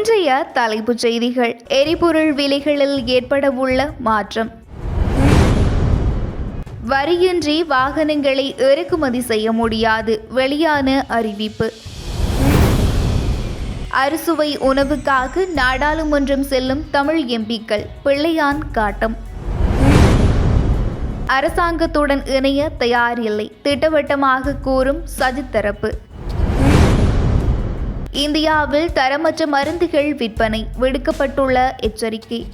இன்றைய தலைப்புச் செய்திகள். எரிபொருள் விலைகளில் ஏற்படவுள்ள மாற்றம். வரியின்றி வாகனங்களை இறக்குமதி செய்ய முடியாது. வெளியான அறிவிப்பு. அறுசுவை உணவுக்காக நாடாளுமன்றம் செல்லும் தமிழ் எம்பிக்கள் பிள்ளையான் காட்டம். அரசாங்கத்துடன் இணைய தயாரில்லை. திட்டவட்டமாக கூறும் சஜித் தரப்பு. இந்தியாவில் தரமற்ற மருந்துகள் விற்பனை விடுக்கப்பட்டுள்ள எச்சரிக்கை.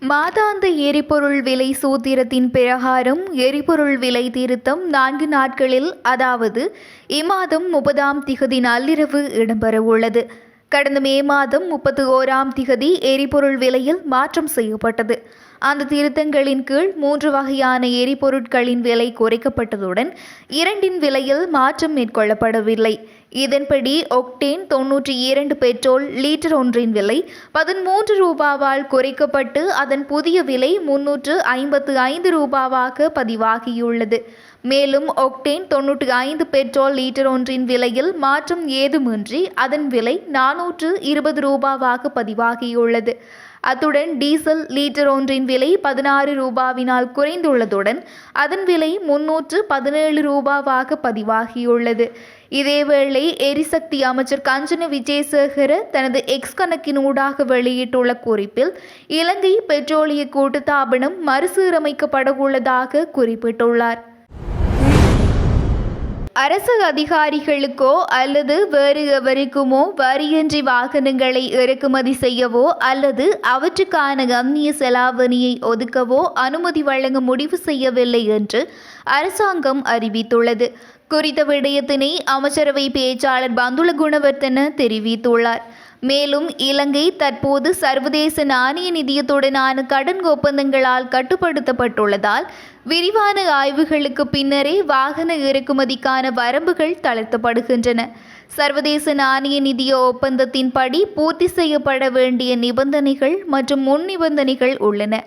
மாதாந்த எரிபொருள் விலை சூத்திரத்தின் பிரகாரம் எரிபொருள் விலை திருத்தம் நான்கு நாட்களில் அதாவது இம்மாதம் முப்பதாம் திகதி நள்ளிரவு இடம்பெறவுள்ளது. கடந்த மே மாதம் முப்பத்தி ஓராம் திகதி எரிபொருள் விலையில் மாற்றம் செய்யப்பட்டது. அந்த திருத்தங்களின் கீழ் மூன்று வகையான எரிபொருட்களின் விலை குறைக்கப்பட்டதுடன் இரண்டின் விலையில் மாற்றம் மேற்கொள்ளப்படவில்லை. இதன்படி ஒக்டேன் தொன்னூற்றி இரண்டு பெட்ரோல் லீட்டர் ஒன்றின் விலை பதிமூன்று ரூபாவால் குறைக்கப்பட்டு அதன் புதிய விலை முன்னூற்று ஐம்பத்து ஐந்து ரூபாவாக பதிவாகியுள்ளது. மேலும் ஒக்டேன் தொன்னூற்றி ஐந்து பெட்ரோல் லீட்டர் ஒன்றின் விலையில் மாற்றம் ஏதுமின்றி அதன் விலை நானூற்று இருபது ரூபாவாக பதிவாகியுள்ளது. அத்துடன் டீசல் லீட்டர் ஒன்றின் விலை பதினாறு ரூபாவினால் குறைந்துள்ளதுடன் அதன் விலை முன்னூற்று பதினேழு ரூபாவாக பதிவாகியுள்ளது. இதேவேளை எரிசக்தி அமைச்சர் கஞ்சன விஜயசேகர தனது எக்ஸ் கணக்கினூடாக வெளியிட்டுள்ள குறிப்பில் இலங்கை பெட்ரோலிய கூட்டுத்தாபனம் மறுசீரமைக்கப்பட உள்ளதாக குறிப்பிட்டுள்ளார். அரசு அதிகாரிகளுக்கோ அல்லது வேறு எவருக்குமோ வரியின்றி வாகனங்களை இறக்குமதி செய்யவோ அல்லது அவற்றுக்கான அந்நிய செலாவணியை ஒதுக்கவோ அனுமதி வழங்க முடிவு செய்யவில்லை என்று அரசாங்கம் அறிவித்துள்ளது. குறித்த விடயத்தினை அமைச்சரவை பேச்சாளர் பந்துல குணவர்த்தன தெரிவித்துள்ளார். மேலும் இலங்கை தற்போது சர்வதேச நாணய நிதியத்துடனான கடன் ஒப்பந்தங்களால் கட்டுப்படுத்தப்பட்டுள்ளதால் விரிவான ஆய்வுகளுக்கு பின்னரே வாகன இறக்குமதிக்கான வரம்புகள் தளர்த்தப்படுகின்றன. சர்வதேச நாணய நிதிய ஒப்பந்தத்தின்படி பூர்த்தி செய்யப்பட வேண்டிய நிபந்தனைகள் மற்றும் முன் நிபந்தனைகள் உள்ளன.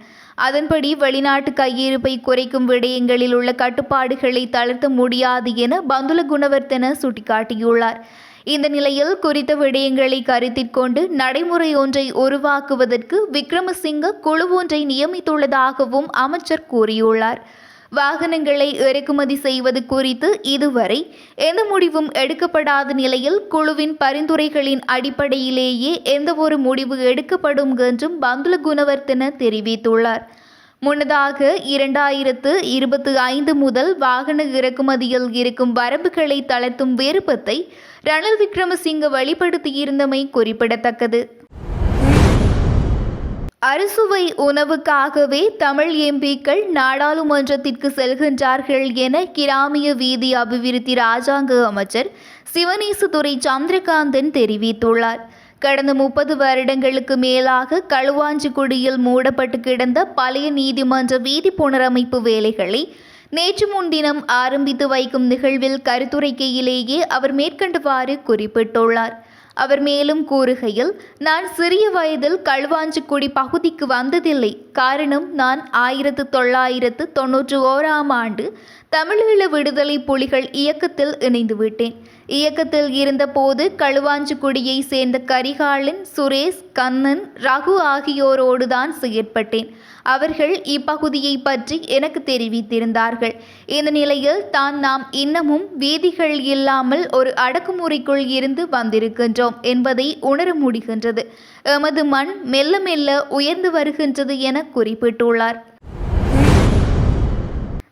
அதன்படி வெளிநாட்டு கையிருப்பை குறைக்கும் விடயங்களில் உள்ள கட்டுப்பாடுகளை தளர்த்த முடியாது என பந்துல குணவர்த்தன சுட்டிக்காட்டியுள்ளார். இந்த நிலையில் குறித்த விடயங்களை கருத்திற்கொண்டு நடைமுறை ஒன்றை உருவாக்குவதற்கு விக்ரமசிங்க குழு ஒன்றை நியமித்துள்ளதாகவும் அமைச்சர் கூறியுள்ளார். வாகனங்களை இறக்குமதி செய்வது குறித்து இதுவரை எந்த முடிவும் எடுக்கப்படாத நிலையில் குழுவின் பரிந்துரைகளின் அடிப்படையிலேயே எந்தவொரு முடிவு எடுக்கப்படும் என்றும் பந்துல குணவர்த்தன தெரிவித்துள்ளார். முன்னதாக இரண்டாயிரத்து இருபத்தி ஐந்து முதல் வாகன இறக்குமதியில் இருக்கும் வரம்புகளை தளர்த்தும் விருப்பத்தை ரணில் விக்ரமசிங்க வெளிப்படுத்தியிருந்தமை குறிப்பிடத்தக்கது. அறுசுவை உணவுக்காகவே தமிழ் எம்பிக்கள் நாடாளுமன்றத்திற்கு செல்கின்றார்கள் என கிராமிய வீதி அபிவிருத்தி ராஜாங்க அமைச்சர் சிவனேசுதுரை சந்திரகாந்தன் தெரிவித்துள்ளார். கடந்த முப்பது வருடங்களுக்கு மேலாக களுவாஞ்சிக்குடியில் மூடப்பட்டு கிடந்த பழைய நீதிமன்ற வீதி புனரமைப்பு வேலைகளை நேற்று முன்தினம் ஆரம்பித்து வைக்கும் நிகழ்வில் கருத்துரைக்கையிலேயே அவர் மேற்கண்டவாறு குறிப்பிட்டுள்ளார். அவர் மேலும் கூறுகையில் நான் சிறிய வயதில் களுவாஞ்சிக்குடி பகுதிக்கு வந்ததில்லை. காரணம் நான் ஆயிரத்து தொள்ளாயிரத்து தொன்னூற்றி ஓராம் ஆண்டு தமிழீழ விடுதலை புலிகள் இயக்கத்தில் இணைந்து விட்டேன் இயக்கத்தில் இருந்தபோது களுவாஞ்சிக்குடியை சேர்ந்த கரிகாலன் சுரேஷ் கண்ணன் ரகு ஆகியோரோடு தான் செயற்பட்டேன். அவர்கள் இப்பகுதியை பற்றி எனக்கு தெரிவித்திருந்தார்கள். இந்த நிலையில் தான் நாம் இன்னமும் வீதிகள் இல்லாமல் ஒரு அடக்குமுறைக்குள் இருந்து வந்திருக்கின்றோம் என்பதை உணர முடிகின்றது. எமது மண் மெல்ல மெல்ல உயர்ந்து வருகின்றது என குறிப்பிட்டுள்ளார்.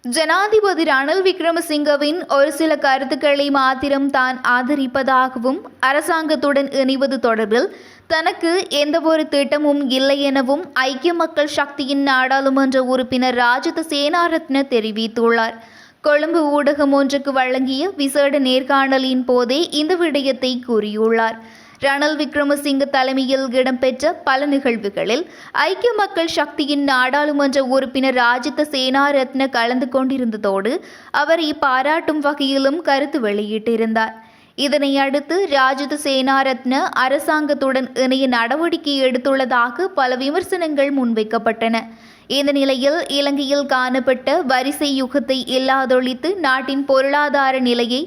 ஜனாதிபதி ரணில் விக்ரமசிங்கவின் ஒரு சில கருத்துக்களை மாத்திரம் தான் ஆதரிப்பதாகவும் அரசாங்கத்துடன் இணைவது தொடர்பில் தனக்கு எந்தவொரு திட்டமும் இல்லை எனவும் ஐக்கிய மக்கள் சக்தியின் நாடாளுமன்ற உறுப்பினர் ராஜித சேனாரத்ன தெரிவித்துள்ளார். கொழும்பு ஊடகம் ஒன்றுக்கு வழங்கிய விசேட நேர்காணலின் போதே இந்த விடயத்தை கூறியுள்ளார். ரணில் விக்ரமசிங்க தலைமையில் இடம்பெற்ற பல நிகழ்வுகளில் ஐக்கிய மக்கள் சக்தியின் நாடாளுமன்ற உறுப்பினர் ராஜித சேனாரத்ன கலந்து கொண்டிருந்ததோடு அவரை பாராட்டும் வகையிலும் கருத்து வெளியிட்டிருந்தார். இதனை அடுத்து ராஜித சேனாரத்ன அரசாங்கத்துடன் இணைய நடவடிக்கை எடுத்துள்ளதாக பல விமர்சனங்கள் முன்வைக்கப்பட்டன. இந்த நிலையில் இலங்கையில் காணப்பட்ட வரிசை யுகத்தை இல்லாதொழித்து நாட்டின் பொருளாதார நிலையை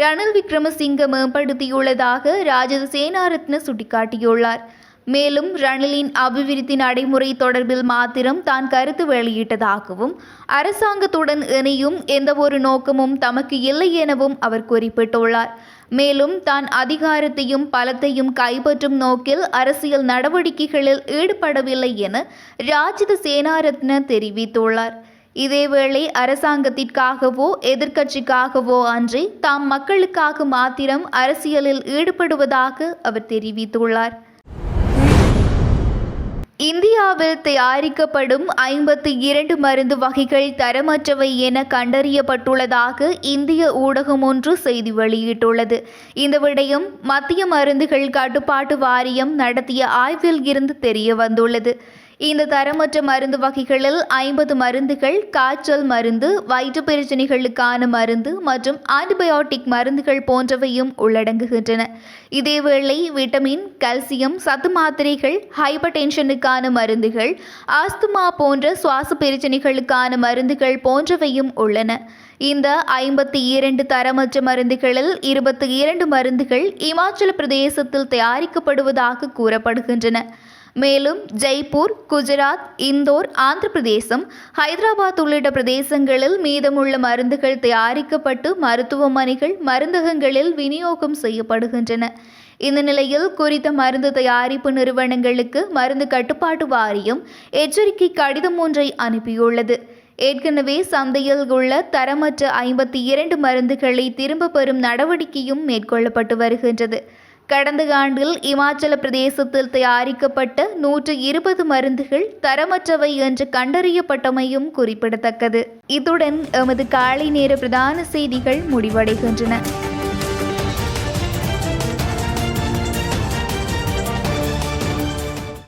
ரணில் விக்ரமசிங்க மேம்படுத்தியுள்ளதாக ராஜத சேனாரத்ன சுட்டிக்காட்டியுள்ளார். மேலும் ரணிலின் அபிவிருத்தி நடைமுறை தொடர்பில் மாத்திரம் தான் கருத்து வெளியிட்டதாகவும் அரசாங்கத்துடன் இணையும் எந்தவொரு நோக்கமும் தமக்கு இல்லை எனவும் அவர் குறிப்பிட்டுள்ளார். மேலும் தான் அதிகாரத்தையும் பலத்தையும் கைப்பற்றும் நோக்கில் அரசியல் நடவடிக்கைகளில் ஈடுபடவில்லை என ராஜித சேனாரத்ன தெரிவித்துள்ளார். இதேவேளை அரசாங்கத்திற்காகவோ எதிர்க்கட்சிக்காகவோ அன்றி தாம் மக்களுக்காக மாத்திரம் அரசியலில் ஈடுபடுவதாக அவர் தெரிவித்துள்ளார். இந்தியாவில் தயாரிக்கப்படும் ஐம்பத்தி இரண்டு மருந்து வகைகள் தரமற்றவை என கண்டறியப்பட்டுள்ளதாக இந்திய ஊடகம் ஒன்று செய்தி வெளியிட்டுள்ளது. இந்த விடயம் மத்திய மருந்துகள் கட்டுப்பாட்டு வாரியம் நடத்திய ஆய்வில் இருந்து தெரிய வந்துள்ளது இந்த தரமற்ற மருந்து வகைகளில் ஐம்பது மருந்துகள் காய்ச்சல் மருந்து வயிற்று பிரச்சனைகளுக்கான மருந்து மற்றும் ஆன்டிபயோட்டிக் மருந்துகள் போன்றவையும் உள்ளடங்குகின்றன. இதேவேளை விட்டமின் கால்சியம் சத்து மாத்திரைகள் ஹைப்பர் டென்ஷனுக்கான மருந்துகள் ஆஸ்துமா போன்ற சுவாச பிரச்சனைகளுக்கான மருந்துகள் போன்றவையும் உள்ளன. இந்த ஐம்பத்தி இரண்டு தரமற்ற மருந்துகளில் இருபத்தி இரண்டு மருந்துகள் இமாச்சல பிரதேசத்தில் தயாரிக்கப்படுவதாக கூறப்படுகின்றன. மேலும் ஜெய்ப்பூர் குஜராத் இந்தோர் ஆந்திர பிரதேசம் ஹைதராபாத் உள்ளிட்ட பிரதேசங்களில் மீதமுள்ள மருந்துகள் தயாரிக்கப்பட்டு மருத்துவமனைகள் மருந்தகங்களில் விநியோகம் செய்யப்படுகின்றன. இந்த நிலையில் குறித்த மருந்து தயாரிப்பு நிறுவனங்களுக்கு மருந்து கட்டுப்பாட்டு வாரியம் எச்சரிக்கை கடிதம் ஒன்றை அனுப்பியுள்ளது. ஏற்கனவே சந்தையில் உள்ள தரமற்ற ஐம்பத்தி இரண்டு மருந்துகளை திரும்ப பெறும் நடவடிக்கையும் மேற்கொள்ளப்பட்டு வருகின்றது. கடந்த ஆண்டில் இமாச்சல பிரதேசத்தில் தயாரிக்கப்பட்ட நூற்று இருபது மருந்துகள் தரமற்றவை என்று கண்டறியப்பட்டமையும் குறிப்பிடத்தக்கது. இத்துடன் எமது காலை நேர பிரதான செய்திகள் முடிவடைகின்றன.